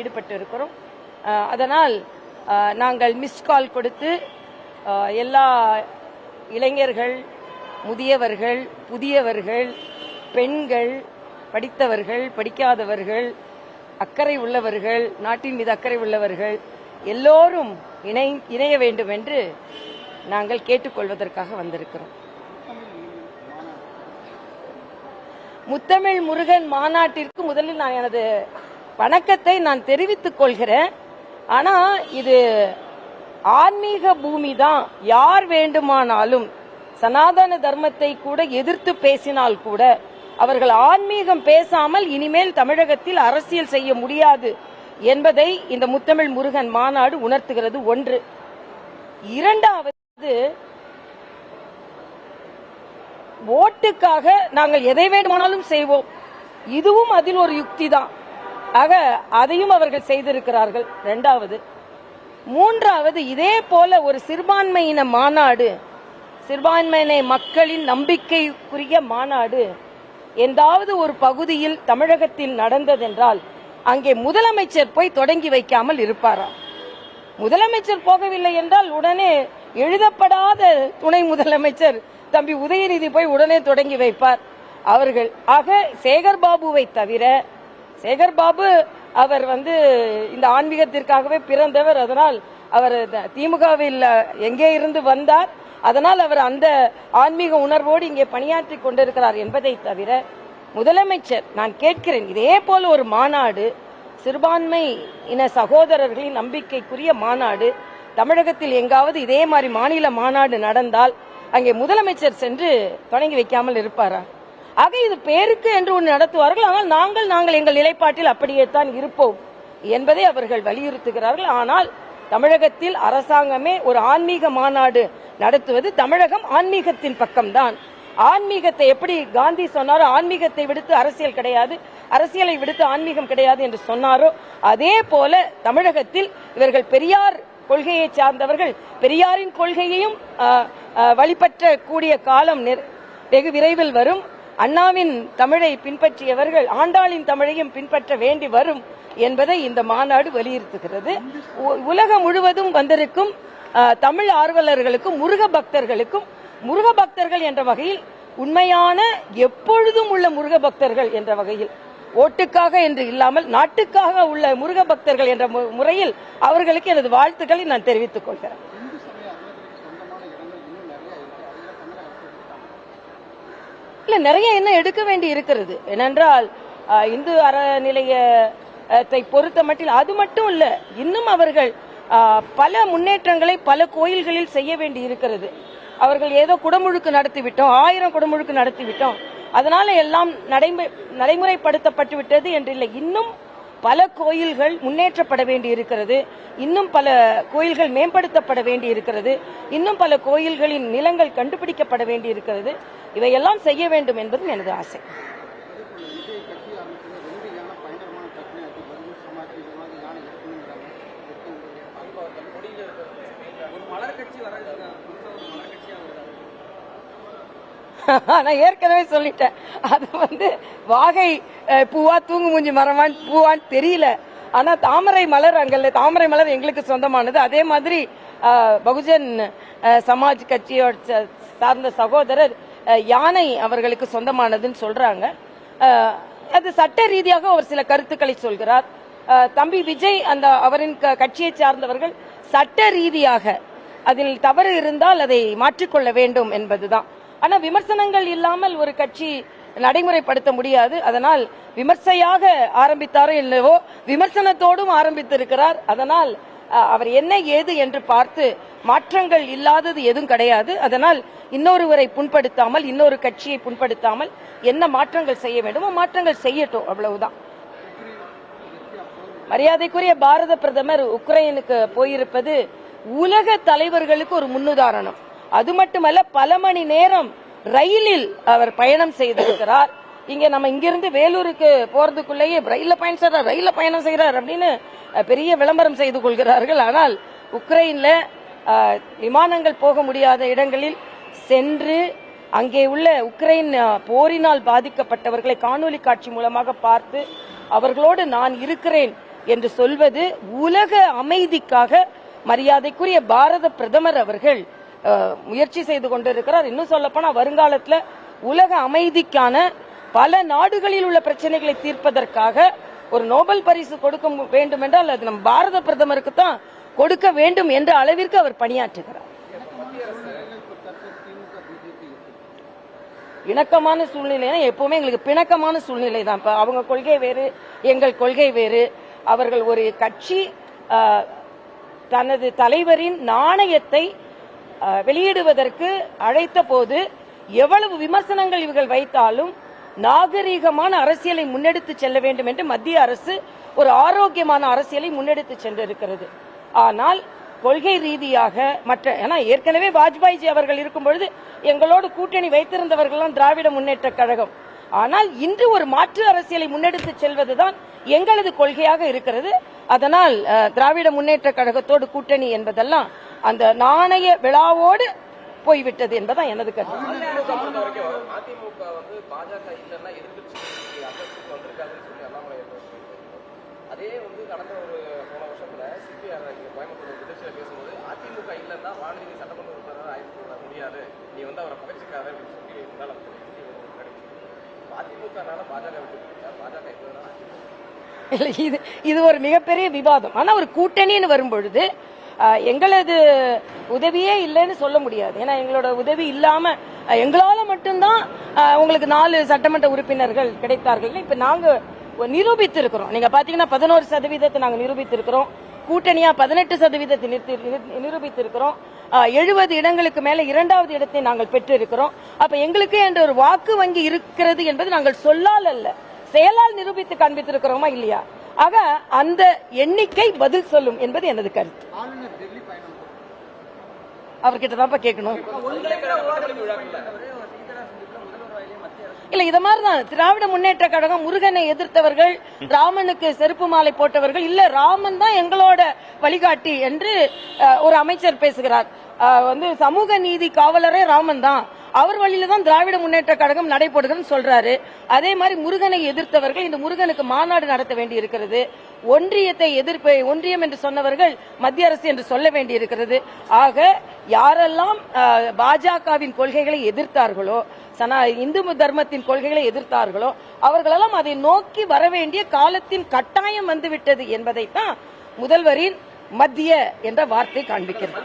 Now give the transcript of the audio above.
ஈடுபட்டு இருக்கிறோம் அதனால் நாங்கள் மிஸ்ட் கால் கொடுத்து எல்லா இளைஞர்கள் முதியவர்கள் புதியவர்கள் பெண்கள் படித்தவர்கள் படிக்காதவர்கள் அக்கறை உள்ளவர்கள் நாட்டின் மீது அக்கறை உள்ளவர்கள் எல்லோரும் இணை இணைய வேண்டும் என்று நாங்கள் கேட்டுக்கொள்வதற்காக வந்திருக்கிறோம். முத்தமிழ் முருகன் மாநாட்டிற்கு முதலில் நான் எனது வணக்கத்தை நான் தெரிவித்துக் கொள்கிறேன். ஆனா இது ஆன்மீக பூமி தான் யார் வேண்டுமானாலும் சனாதன தர்மத்தை கூட எதிர்த்து பேசினால் கூட அவர்கள் ஆன்மீகம் பேசாமல் இனிமேல் தமிழகத்தில் அரசியல் செய்ய முடியாது என்பதை இந்த முத்தமிழ் முருகன் மாநாடு உணர்த்துகிறது. ஒன்று. இரண்டாவது ஓட்டுக்காக நாங்கள் எதை வேண்டுமானாலும் செய்வோம். இதுவும் அதில் ஒரு யுக்தி தான். ஆக அதையும் அவர்கள் செய்திருக்கிறார்கள். ரெண்டாவது மூன்றாவது இதே போல ஒரு சிறுபான்மையின மாநாடு சிறுபான்மையின மக்களின் நம்பிக்கைக்குரிய மாநாடு எந்தாவது ஒரு பகுதியில் தமிழகத்தில் நடந்ததென்றால் அங்கே முதலமைச்சர் போய் தொடங்கி வைக்காமல் இருப்பாரா? முதலமைச்சர் போகவில்லை என்றால் உடனே எழுதப்படாத துணை முதலமைச்சர் தம்பி உதயநிதி போய் உடனே தொடங்கி வைப்பார். அவர்கள் ஆக சேகர் பாபுவை தவிர சேகர் பாபு அவர் வந்து இந்த ஆன்மீகத்திற்காகவே பிறந்தவர். அதனால் அவர் த- திமுகவில் எங்கே இருந்து வந்தார் அதனால் அவர் அந்த ஆன்மீக உணர்வோடு இங்கே பணியாற்றி கொண்டிருக்கிறார் என்பதை தவிர முதலமைச்சர் நான் கேட்கிறேன் இதே போல ஒரு மாநாடு சிறுபான்மை இன சகோதரர்களின் நம்பிக்கைக்குரிய மாநாடு தமிழகத்தில் எங்காவது இதே மாதிரி மாநில மாநாடு நடந்தால் அங்கே முதலமைச்சர் சென்று தொடங்கி வைக்காமல் இருப்பாரா? ஆக இது பேருக்கு என்று ஒன்று நடத்துவார்கள். ஆனால் நாங்கள் நாங்கள் எங்கள் நிலைப்பாட்டில் அப்படியே தான் இருப்போம் என்பதை அவர்கள் வலியுறுத்துகிறார்கள். ஆனால் தமிழகத்தில் அரசாங்கமே ஒரு ஆன்மீக மாநாடு நடத்துவது தமிழகம் ஆன்மீகத்தின் பக்கம்தான். ஆன்மீகத்தை எப்படி காந்தி சொன்னாரோ ஆன்மீகத்தை விடுத்து அரசியல் கிடையாது அரசியலை விடுத்து ஆன்மீகம் கிடையாது என்று சொன்னாரோ அதே போல தமிழகத்தில் இவர்கள் பெரியார் கொள்கையை சார்ந்தவர்கள் பெரியாரின் கொள்கையையும் வழிபற்ற கூடிய வழிபற்றக்கூடிய காலம் வெகு விரைவில் வரும். அண்ணாவின் தமிழை பின்பற்றியவர்கள் ஆண்டாளின் தமிழையும் பின்பற்ற வேண்டி வரும் என்பதை இந்த மாநாடு வலியுறுத்துகிறது. உ- உலகம் முழுவதும் வந்திருக்கும் தமிழ் ஆர்வலர்களுக்கும் முருக பக்தர்களுக்கும் முருக பக்தர்கள் என்ற வகையில் உண்மையான எப்பொழுதும் உள்ள முருக பக்தர்கள் என்ற வகையில் ஓட்டுக்காக என்று இல்லாமல் நாட்டுக்காக உள்ள முருக பக்தர்கள் என்ற மு- முறையில் அவர்களுக்கு எனது வாழ்த்துக்களை நான் தெரிவித்துக் கொள்கிறேன். இல்ல நிறைய என்ன எடுக்க வேண்டி இருக்கிறது. ஏனென்றால் இந்து அறநிலையத்தை பொறுத்த மட்டும் அது மட்டும் இல்ல இன்னும் அவர்கள் பல முன்னேற்றங்களை பல கோயில்களில் செய்ய வேண்டி இருக்கிறது. அவர்கள் ஏதோ குடமுழுக்கு நடத்தி விட்டோம் ஆயிரம் குடமுழுக்கு நடத்தி விட்டோம் அதனால எல்லாம் நடைமுறை நடைமுறைப்படுத்தப்பட்டு விட்டது என்று இல்லை இன்னும் பல கோயில்கள் முன்னேற்றப்பட வேண்டி இருக்கிறது இன்னும் பல கோயில்கள் மேம்படுத்தப்பட வேண்டி இருக்கிறது இன்னும் பல கோயில்களின் நிலங்கள் கண்டுபிடிக்கப்பட வேண்டி இருக்கிறது இவையெல்லாம் செய்ய வேண்டும் என்பதும் எனது ஆசை. மலர் கட்சி வர ரெண்டு யான பயங்கரமான பிரச்சனை இருக்கு பகுஜன் சமாஜ் இந்த மாதிரி யானை இருக்கணுங்கிறாங்க ஒரு மலர் கட்சி வர ஒரு மலர் கட்சியா வருது நான் ஏற்கனவே சொல்லிட்டேன். அது வந்து வாகை பூவா தூங்கு மூஞ்சி மரமான் பூவான்னு தெரியல. ஆனா தாமரை மலர் அங்கல்ல தாமரை மலர் எங்களுக்கு சொந்தமானது. அதே மாதிரி பகுஜன் சமாஜ் கட்சியோட சார்ந்த சகோதரர் யானை அவர்களுக்கு சொந்தமானதுன்னு சொல்றாங்க. அது சட்ட ரீதியாக ஒரு சில கருத்துக்களை சொல்கிறார். தம்பி விஜய் அந்த அவரின் க- கட்சியை சார்ந்தவர்கள் சட்ட ரீதியாக அதில் தவறு இருந்தால் அதை மாற்றிக்கொள்ள வேண்டும் என்பதுதான். ஆனா விமர்சனங்கள் இல்லாமல் ஒரு கட்சி நடைமுறைப்படுத்த முடியாது. அதனால் விமர்சையாக ஆரம்பித்தாரோ இல்லவோ விமர்சனத்தோடும் ஆரம்பித்திருக்கிறார். அதனால் அவர் என்ன ஏது என்று பார்த்து மாற்றங்கள் இல்லாதது எதுவும் கிடையாது. அதனால் இன்னொருவரை புண்படுத்தாமல் இன்னொரு கட்சியை புண்படுத்தாமல் என்ன மாற்றங்கள் செய்ய வேண்டுமோ மாற்றங்கள் செய்யட்டும். அவ்வளவுதான். மரியாதைக்குரிய பாரத பிரதமர் உக்ரைனுக்கு போயிருப்பது உலக தலைவர்களுக்கு ஒரு முன்னுதாரணம். அது மட்டுமல்ல பல மணி நேரம் ரயிலில் அவர் பயணம் செய்திருக்கிறார். இங்க நம்ம இங்கிருந்து வேலூருக்கு போறதுக்குள்ளேயே ரயில பயணம் செய்யறார் ரயில பயணம் செய்யறார் அப்படின்னு பெரிய விளம்பரம் செய்து கொள்கிறார்கள். ஆனால் உக்ரைன்ல விமானங்கள் போக முடியாத இடங்களில் சென்று அங்கே உள்ள உக்ரைன் போரினால் பாதிக்கப்பட்டவர்களை காணொலி காட்சி மூலமாக பார்த்து அவர்களோடு நான் இருக்கிறேன் என்று சொல்வது உலக அமைதிக்காக மரியாதைக்குரிய பாரத பிரதமர் அவர்கள் முயற்சி செய்து கொண்டிருக்கிறார். இன்னும் சொல்லப்போனா வருங்காலத்துல உலக அமைதிக்கான பல நாடுகளில் உள்ள பிரச்சனைகளை தீர்ப்பதற்காக ஒரு நோபல் பரிசு கொடுக்க வேண்டும் என்றால் அது நம் பாரத பிரதமருக்கு தான் கொடுக்க வேண்டும் என்ற அளவிற்கு அவர் பணியாற்றுகிறார். இணக்கமான சூழ்நிலைனா எப்பவுமே எங்களுக்கு பிணக்கமான சூழ்நிலை தான். இப்ப அவங்க கொள்கை வேறு எங்கள் கொள்கை வேறு. அவர்கள் ஒரு கட்சி ஆஹ், தனது தலைவரின் நாணயத்தை வெளியிடுவதற்கு அழைத்த போது எவ்வளவு விமர்சனங்கள் இவர்கள் வைத்தாலும் நாகரீகமான அரசியலை முன்னெடுத்து செல்ல வேண்டும் என்று மத்திய அரசு ஒரு ஆரோக்கியமான அரசியலை முன்னெடுத்து சென்றிருக்கிறது. ஆனால் கொள்கை ரீதியாக மற்ற ஏன்னா ஏற்கனவே வாஜ்பாய்ஜி அவர்கள் இருக்கும் பொழுது எங்களோடு கூட்டணி வைத்திருந்தவர்கள் திராவிட முன்னேற்ற கழகம். ஆனால் இன்று ஒரு மாற்று அரசியலை முன்னெடுத்து செல்வதுதான் எங்களது கொள்கையாக இருக்கிறது. அதனால் திராவிட முன்னேற்ற கழகத்தோடு கூட்டணி என்பதெல்லாம் அந்த நாணய விழாவோடு போய்விட்டது என்பதான் எனது கருத்து. அதே வந்து கடந்த ஒரு போன வருஷத்துல சிபிஆர் இங்க கோயம்புத்தூர் நிகழ்ச்சியில பேசும்போது அதிமுக இல்லைன்னா வானதி சட்டமன்ற உறுப்பினராக ஆயிட்டு முடியாது. நீ வந்து அவரை பகிர்ச்சிக்காத அப்படின்னு சொல்லி. அதிமுகனால பாஜக விட்டு இல்ல, இது இது ஒரு மிகப்பெரிய விவாதம். ஆனா ஒரு கூட்டணின்னு வரும்பொழுது எங்களது உதவியே இல்லைன்னு சொல்ல முடியாது. ஏன்னா எங்களோட உதவி இல்லாம எங்களால மட்டும்தான் உங்களுக்கு நாலு சட்டமன்ற உறுப்பினர்கள் கிடைத்தார்கள். இப்ப நாங்க நிரூபித்திருக்கிறோம். நீங்க பாத்தீங்கன்னா பதினோரு சதவீதத்தை நாங்க நிரூபித்திருக்கிறோம். கூட்டணியா பதினெட்டு சதவீதத்தை நிறுத்தி- நிறு- நிரூபித்திருக்கிறோம். எழுபது இடங்களுக்கு மேல இரண்டாவது இடத்தை நாங்கள் பெற்றிருக்கிறோம். அப்ப எங்களுக்கு என்ற ஒரு வாக்கு வங்கி இருக்கிறது என்பது நாங்கள் சொல்லால் அல்ல. செயலால் நிரூபித்து காண்பித்திருக்கிறோமா இல்லையா? ஆக அந்த எண்ணிக்கை பதில் சொல்லும் என்பது எனது கருத்து. அவர்கிட்ட தான் கேட்கணும் இல்ல இத மாதிரிதான். திராவிட முன்னேற்ற கழகம் முருகனை எதிர்த்தவர்கள் ராமனுக்கு செருப்பு மாலை போட்டவர்கள் இல்ல ராமன் தான் எங்களோட வழிகாட்டி என்று ஒரு அமைச்சர் பேசுகிறார். வந்து சமூக நீதி காவலரே ராமன் தான். அவர் வழியில தான் திராவிட முன்னேற்ற கழகம் நடைபெறுதுன்னு சொல்றாரு. அதே மாதிரி முருகனை எதிர்த்தவர்கள் இந்த முருகனுக்கு மாநாடு நடத்த வேண்டி இருக்கிறது ஒன்றியத்தை எதிர்ப்பு ஒன்றியம் என்று சொன்னவர்கள் மத்திய அரசு என்று சொல்ல வேண்டி இருக்கிறது ஆக யாரெல்லாம் பாஜகவின் கொள்கைகளை எதிர்த்தார்களோ சனா இந்து தர்மத்தின் கொள்கைகளை எதிர்த்தார்களோ அவர்களெல்லாம் அதை நோக்கி வர வேண்டிய காலத்தின் கட்டாயம் வந்துவிட்டது என்பதைத்தான் முதல்வரின் மத்திய என்ற வார்த்தை காண்பிக்கிறது.